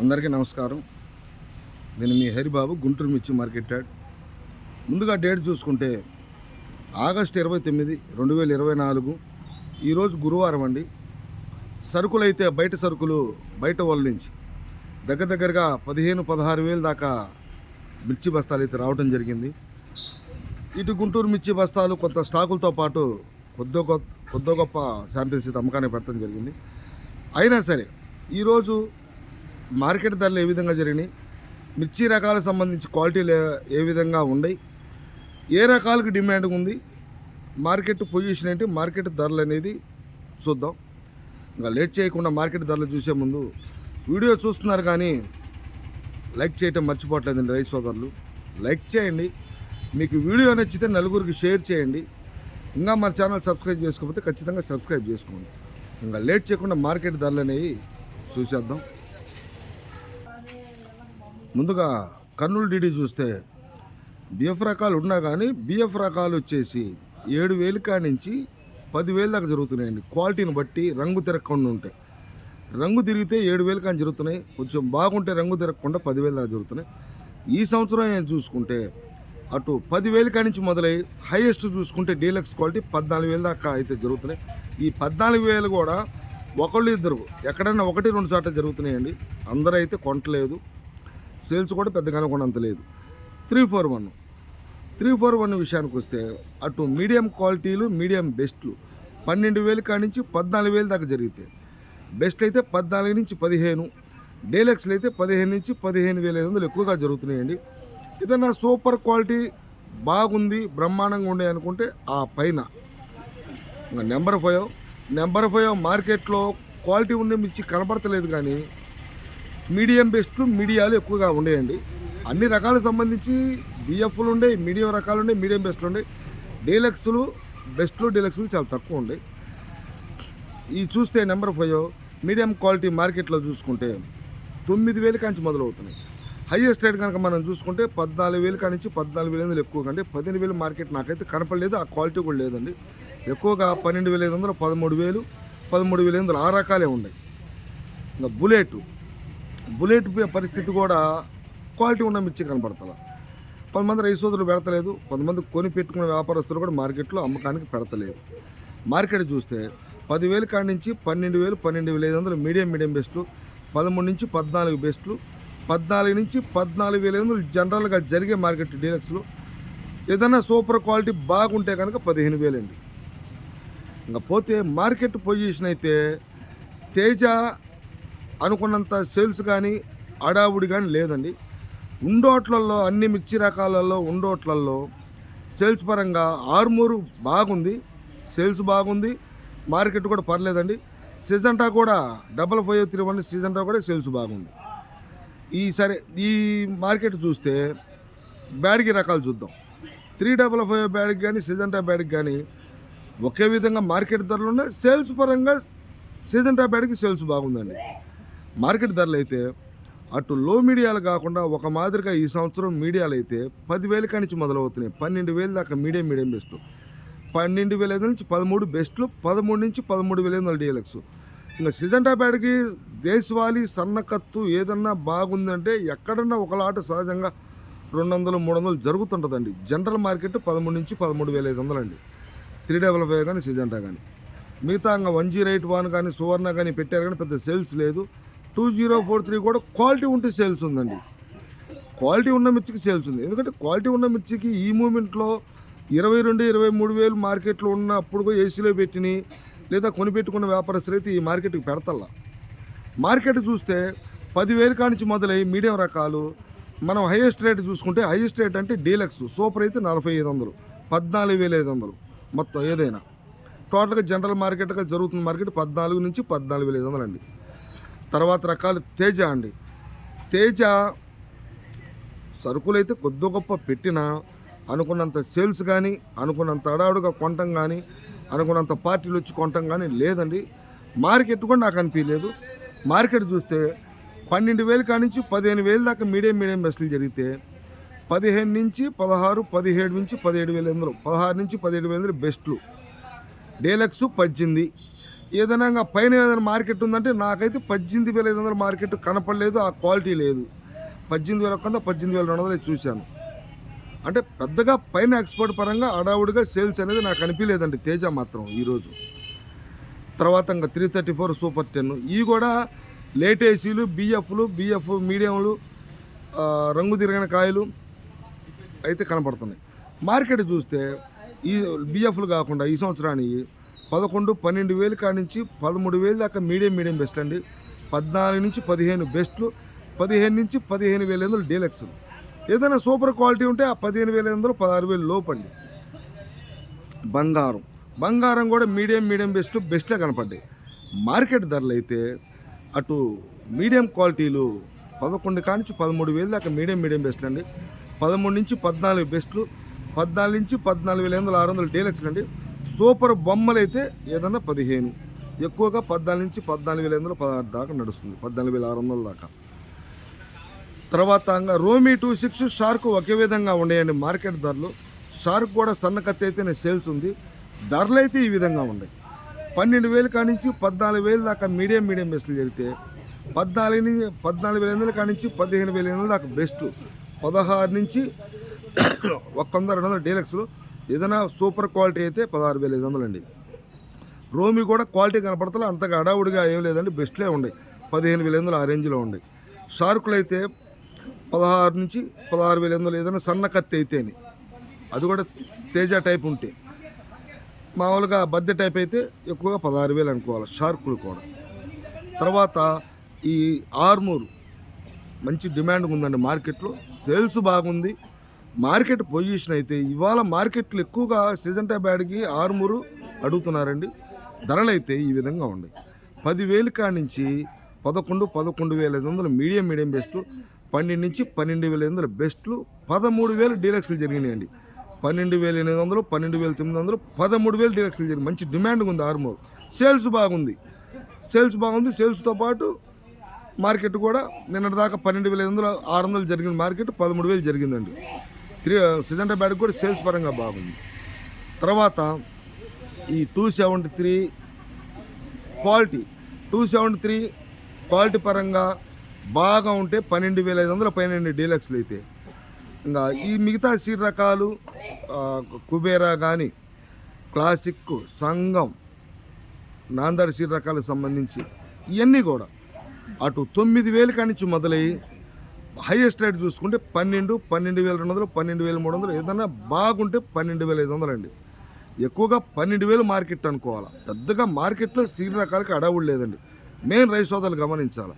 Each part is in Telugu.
అందరికీ నమస్కారం. నేను మీ హరిబాబు గుంటూరు మిర్చి మార్కెట్ ముందుగా డేట్ చూసుకుంటే ఆగస్ట్ ఇరవై తొమ్మిది రెండు వేల ఇరవై నాలుగు. ఈరోజు గురువారం అండి. సరుకులు అయితే బయట సరుకులు బయట వాళ్ళ నుంచి. దగ్గర దగ్గరగా పదిహేను పదహారు వేలు దాకా మిర్చి బస్తాలు అయితే రావడం జరిగింది. ఇటు గుంటూరు మిర్చి బస్తాలు కొంత స్టాకులతో పాటు కొద్దో గొప్ప కొద్దో గొప్ప శాంపిల్స్ అయితే అమ్మకానికి పెట్టడం జరిగింది. అయినా సరే ఈరోజు మార్కెట్ ధరలు ఏ విధంగా జరిగినాయి? మిర్చి రకాలకు సంబంధించి క్వాలిటీలు ఏ- విధంగా ఉన్నాయి? ఏ రకాలకు డిమాండ్ ఉంది? మార్కెట్ పొజిషన్ ఏంటి? మార్కెట్ ధరలు అనేది చూద్దాం. ఇంకా లేట్ చేయకుండా మార్కెట్ ధరలు చూసే ముందు వీడియో చూస్తున్నారు కానీ లైక్ చేయటం మర్చిపోవట్లేదండి రైతు సోదరులు. లైక్ చేయండి. మీకు వీడియో నచ్చితే నలుగురికి షేర్ చేయండి. ఇంకా మన ఛానల్ సబ్స్క్రైబ్ చేసుకోకపోతే ఖచ్చితంగా సబ్స్క్రైబ్ చేసుకోండి. ఇంకా లేట్ చేయకుండా మార్కెట్ ధరలు అనేవి చూసేద్దాం. ముందుగా కర్నూలు డీడీ చూస్తే బిఎఫ్ రకాలు ఉన్నా కానీ బిఎఫ్ రకాలు వచ్చేసి ఏడు వేలు కానించి పదివేలు దాకా జరుగుతున్నాయండి. క్వాలిటీని బట్టి రంగు తిరగకుండా ఉంటాయి. రంగు తిరిగితే ఏడు వేలు కానీ జరుగుతున్నాయి. కొంచెం బాగుంటే రంగు తిరగకుండా పదివేలు దాకా జరుగుతున్నాయి. ఈ సంవత్సరం ఏం చూసుకుంటే అటు పదివేలు కానించి మొదలై హైయెస్ట్ చూసుకుంటే డీలక్స్ క్వాలిటీ పద్నాలుగు వేలు దాకా అయితే జరుగుతున్నాయి. ఈ పద్నాలుగు వేలు కూడా ఒకళ్ళు ఇద్దరు. ఎక్కడైనా ఒకటి రెండు సార్లు జరుగుతున్నాయండి. అందరూ అయితే కొనట్లేదు సేల్స్ కూడా పెద్దగా అనుకున్నంత లేదు. Three four one. Three four one విషయానికి వస్తే అటు మీడియం క్వాలిటీలు మీడియం బెస్ట్లు పన్నెండు వేలు కానించి నుంచి పద్నాలుగు వేలు దాకా జరిగితే. బెస్ట్ అయితే పద్నాలుగు నుంచి పదిహేను డీలక్స్లు అయితే పదిహేను నుంచి పదిహేను వేల ఐదు వందలు ఎక్కువగా జరుగుతున్నాయండి. ఏదైనా సూపర్ క్వాలిటీ బాగుంది బ్రహ్మాండంగా ఉండే అనుకుంటే ఆ పైన నెంబర్ ఫైవ్ నెంబర్ ఫైవ్ మార్కెట్లో క్వాలిటీ ఉండే మించి కనబడతలేదు కానీ మీడియం బెస్ట్లు మీడియాలు ఎక్కువగా ఉండేయండి. అన్ని రకాలకు సంబంధించి బిఎఫ్లు ఉండే మీడియం రకాలు ఉండే మీడియం బెస్ట్లు ఉండే. డీలక్స్లు బెస్ట్లు డీలక్స్లు చాలా తక్కువ ఉండే. ఈ చూస్తే నెంబర్ ఫైవ్ మీడియం క్వాలిటీ మార్కెట్లో చూసుకుంటే తొమ్మిది వేలు కాంచి మొదలవుతున్నాయి. హైయెస్ట్ రేట్ కనుక మనం చూసుకుంటే పద్నాలుగు వేలు కానించి పద్నాలుగు వేల ఐదు ఎక్కువ కంటే పదిహేను వేలు మార్కెట్ నాకైతే కనపడలేదు ఆ క్వాలిటీ కూడా లేదండి. ఎక్కువగా పన్నెండు వేల ఐదు వందలు పదమూడు వేలు పదమూడు వేల ఐదు వందలు ఆ రకాలే ఉన్నాయి. ఇంకా బుల్లెట్ బుల్లెట్ పరిస్థితి కూడా క్వాలిటీ ఉన్న మిర్చి కనపడతల. కొంతమంది రైతు పెడతలేదు కొంతమంది కొని పెట్టుకున్న వ్యాపారస్తులు కూడా మార్కెట్లో అమ్మకానికి పెడతలేదు. మార్కెట్ చూస్తే పదివేలు కాడి నుంచి పన్నెండు వేలు పన్నెండు వేల ఐదు వందలు మీడియం మీడియం బెస్ట్లు పదమూడు నుంచి పద్నాలుగు బెస్ట్లు పద్నాలుగు నుంచి పద్నాలుగు వేల ఐదు వందలు జనరల్గా జరిగే మార్కెట్ డీలక్స్లో. ఏదైనా సూపర్ క్వాలిటీ బాగుంటే కనుక పదిహేను వేలండి. ఇంకా పోతే మార్కెట్ పొజిషన్ అయితే తేజ అనుకున్నంత సేల్స్ కానీ అడావుడి కానీ లేదండి. ఉండోట్లలో అన్ని మిర్చి రకాలలో ఉండోట్లలో సేల్స్ పరంగా ఆరుమూరు బాగుంది. సేల్స్ బాగుంది. మార్కెట్ కూడా పర్లేదండి. సీజంటా కూడా double five three one Syngenta కూడా సేల్స్ బాగుంది. ఈ సరే ఈ మార్కెట్ చూస్తే బ్యాడ్కి రకాలు చూద్దాం. త్రీ డబల్ ఫైవ్ బ్యాడ్కి కానీ సీజంటా బ్యాడ్కి కానీ ఒకే విధంగా మార్కెట్ ధరలు ఉన్నాయి. సేల్స్ పరంగా సీజంటా బ్యాడ్కి సేల్స్ బాగుందండి. మార్కెట్ ధరలు అయితే అటు లో మీడియాలు కాకుండా ఒక మాదిరిగా ఈ సంవత్సరం మీడియాలు అయితే పదివేల కానించి మొదలవుతున్నాయి. పన్నెండు వేలు దాకా మీడియం మీడియం బెస్ట్లు పన్నెండు వేల ఐదు నుంచి పదమూడు బెస్ట్లు పదమూడు నుంచి పదమూడు వేల ఐదు వందల డీలక్స్ ఇంకా సిజంటా బ్యాడ్కి దేశవాళీ సన్నకత్తు ఏదన్నా బాగుందంటే ఎక్కడన్నా ఒకలాట సహజంగా రెండు వందలు మూడు వందలు జరుగుతుంటుందండి. జనరల్ మార్కెట్ పదమూడు నుంచి పదమూడు వేల ఐదు వందలు అండి. త్రీ డబల్ ఫైవ్ కానీ సిజంటా కానీ మిగతా ఇంకా వన్ జీరో ఎయిట్ వన్ కానీ సువర్ణ కానీ పెట్టారు కానీ పెద్ద సేల్స్ లేదు. టూ జీరో ఫోర్ త్రీ కూడా క్వాలిటీ ఉంటే సేల్స్ ఉందండి. క్వాలిటీ ఉన్న మిర్చికి సేల్స్ ఉంది. ఎందుకంటే క్వాలిటీ ఉన్న మిర్చికి ఈ మూమెంట్లో ఇరవై రెండు ఇరవై మూడు వేలు మార్కెట్లో ఉన్నప్పుడు అప్పుడు ఏసీలో పెట్టిని లేదా కొనిపెట్టుకున్న వ్యాపారస్తులు అయితే ఈ మార్కెట్కి పెడతల్లా. మార్కెట్ చూస్తే పదివేలు కానించి మొదలై మీడియం రకాలు మనం హైయెస్ట్ రేట్ చూసుకుంటే హైయెస్ట్ రేట్ అంటే డీలక్స్ సూపర్ అయితే నలభై ఐదు వందలు పద్నాలుగు వేల ఐదు వందలు మొత్తం ఏదైనా. టోటల్గా జనరల్ మార్కెట్గా జరుగుతున్న మార్కెట్ పద్నాలుగు నుంచి పద్నాలుగు వేల ఐదు వందలు అండి తర్వాత రకాలు తేజ అండి. తేజ సరుకులు అయితే కొద్ది గొప్ప పెట్టినా అనుకున్నంత సేల్స్ కానీ అనుకున్నంత అడావుడుగా కొనటం కానీ అనుకున్నంత పార్టీలు వచ్చి కొనటం కానీ లేదండి. మార్కెట్ కూడా నాకు అనిపించలేదు మార్కెట్ చూస్తే పన్నెండు వేలు కాడి నుంచి పదిహేను వేలు దాకా మీడియం మీడియం బస్సులు జరిగితే పదిహేను నుంచి పదహారు పదిహేడు నుంచి పదిహేడు వేల వందలు పదహారు నుంచి పదిహేడు వేల వందలు బెస్ట్లు. డీలక్స్ పద్దెనిమిది ఏదైనా పైన ఏదైనా మార్కెట్ ఉందంటే నాకైతే పద్దెనిమిది వేల ఐదు వందల మార్కెట్ కనపడలేదు ఆ క్వాలిటీ లేదు. పద్దెనిమిది వేల కొంత పద్దెనిమిది వేల రెండు వందలు చూశాను. అంటే పెద్దగా పైన ఎక్స్పోర్ట్ పరంగా అడావుడిగా సేల్స్ అనేది నాకు అనిపించలేదండి తేజ మాత్రం ఈరోజు. తర్వాత ఇంకా three thirty four super ten. ఇవి కూడా లేట్ ఏసీలు బిఎఫ్లు బిఎఫ్ మీడియంలు రంగు తిరిగిన కాయలు అయితే కనపడుతున్నాయి. మార్కెట్ చూస్తే ఈ బిఎఫ్లు కాకుండా ఈ సంవత్సరానికి పదకొండు పన్నెండు వేలు కాడి నుంచి పదమూడు వేలు దాకా మీడియం మీడియం బెస్ట్ అండి. పద్నాలుగు నుంచి పదిహేను బెస్ట్లు పదిహేను నుంచి పదిహేను వేల ఎనిమిది డీలక్స్లు. ఏదైనా సూపర్ క్వాలిటీ ఉంటే ఆ పదిహేను వేల ఎనిమిది పదహారు వేలు లోపండి. బంగారం. బంగారం కూడా మీడియం మీడియం బెస్ట్ బెస్ట్గా కనపడ్డాయి. మార్కెట్ ధరలు అయితే అటు మీడియం క్వాలిటీలు పదకొండు కానించి పదమూడు వేలు దాకా మీడియం మీడియం బెస్ట్ అండి. పదమూడు నుంచి పద్నాలుగు బెస్ట్లు పద్నాలుగు నుంచి పద్నాలుగు వేల ఎనిమిది ఆరు వందలు డీలక్స్లు అండి. సూపర్ బొమ్మలు అయితే ఏదన్నా పదిహేను. ఎక్కువగా పద్నాలుగు నుంచి పద్నాలుగు వేల ఎనిమిది పదహారు దాకా నడుస్తుంది. పద్నాలుగు వేల ఆరు వందల దాకా. తర్వాత రోమీ టూ సిక్స్ షార్క్ ఒకే విధంగా ఉండేయండి మార్కెట్ ధరలు. షార్క్ కూడా సన్న కత్తి అయితేనే సేల్స్ ఉంది. ధరలు అయితే ఈ విధంగా ఉన్నాయి. పన్నెండు వేలు కానించి పద్నాలుగు వేలు దాకా మీడియం మీడియం బెస్ట్లు జరిగితే పద్నాలుగు నుంచి పద్నాలుగు వేల ఎనిమిది కానించి నుంచి పదిహేను వేల ఎనిమిది దాకా బెస్ట్. పదహారు నుంచి ఒక వంద రెండు వందల డీలక్స్లు ఏదైనా సూపర్ క్వాలిటీ అయితే పదహారు వేల ఐదు వందలు అండి రోమి కూడా క్వాలిటీ కనపడతలే అంతగా అడావుడిగా ఏం లేదండి బెస్ట్లే ఉన్నాయి పదిహేను వేల ఎనిమిది ఆ రేంజ్లో ఉన్నాయి షార్కులు అయితే పదహారు నుంచి పదహారు వేల ఎనిమిది ఏదైనా సన్న కత్తి అయితేని. అది కూడా తేజ టైప్ ఉంటే. మామూలుగా బద్దె టైప్ అయితే ఎక్కువగా పదహారు వేలు అనుకోవాలి షార్కులు కూడా. తర్వాత ఈ ఆర్మూర్ మంచి డిమాండ్ ఉందండి మార్కెట్లో. సేల్స్ బాగుంది. మార్కెట్ పొజిషన్ అయితే ఇవాళ మార్కెట్లు ఎక్కువగా సిజంటా బ్యాడ్కి ఆరుమూరు అడుగుతున్నారండి. ధరలు అయితే ఈ విధంగా ఉన్నాయి. పదివేలు కాడి నుంచి పదకొండు పదకొండు వేల ఐదు వందలు మీడియం మీడియం బెస్ట్లు పన్నెండు నుంచి పన్నెండు వేల ఐదు వందల బెస్ట్లు పదమూడు వేలు డీలక్స్లు జరిగినాయండి. పన్నెండు వేల ఎనిమిది వందలు పన్నెండు వేల తొమ్మిది వందలు పదమూడు వేలు డీలక్స్లు జరిగింది మంచి డిమాండ్ ఉంది ఆరుమూరు. సేల్స్ బాగుంది. సేల్స్ బాగుంది. సేల్స్తో పాటు మార్కెట్ కూడా నిన్నటిదాకా పన్నెండు వేల ఐదు వందలు ఆరు వందలు జరిగిన మార్కెట్ పదమూడు వేలు జరిగిందండి. త్రీ సిజంటా బ్యాడ్ కూడా సేల్స్ పరంగా బాగుంది. తర్వాత ఈ two seventy three quality two seventy three quality పరంగా బాగా ఉంటే పన్నెండు వేల ఐదు వందల పైన డీలక్స్లు అయితే. ఇంకా ఈ మిగతా సీట్ రకాలు కుబేరా కానీ క్లాసిక్ సంఘం నాందర్ సీడ్ రకాలకు సంబంధించి ఇవన్నీ కూడా అటు తొమ్మిది వేల కానించి మొదలయ్యి హైయెస్ట్ రేట్ చూసుకుంటే పన్నెండు పన్నెండు వేల రెండు వందలు పన్నెండు వేల మూడు వందలు. ఏదైనా బాగుంటే పన్నెండు వేల ఐదు వందలు అండి ఎక్కువగా పన్నెండు వేలు మార్కెట్ అనుకోవాలి. పెద్దగా మార్కెట్లో సీడ్ రకాలకి అడావుడి లేదండి. మెయిన్ రైస్ సోదాలు గమనించాలి.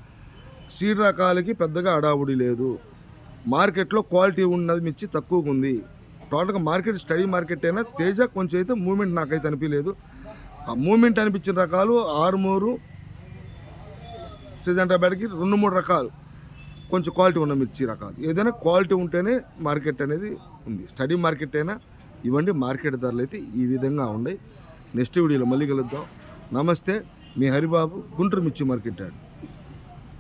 సీడ్ రకాలకి పెద్దగా అడావుడి లేదు. మార్కెట్లో క్వాలిటీ ఉన్నది మించి తక్కువగా ఉంది. టోటల్గా మార్కెట్ స్టడీ మార్కెట్ అయినా తేజ కొంచెం అయితే మూమెంట్ నాకైతే అనిపించలేదు. ఆ మూమెంట్ అనిపించిన రకాలు ఆరుమూరు సిజంటా బ్యాడ్కి రెండు మూడు రకాలు. కొంచెం క్వాలిటీ ఉన్న మిర్చి రకాలు. ఏదైనా క్వాలిటీ ఉంటేనే మార్కెట్ అనేది ఉంది. స్టడీ మార్కెట్ అయినా ఇవ్వండి మార్కెట్ ధరలు అయితే ఈ విధంగా ఉన్నాయి. నెక్స్ట్ వీడియోలో మళ్ళీ కలుద్దాం. నమస్తే మీ హరిబాబు గుంటూరు మిర్చి మార్కెట్ యాడ్.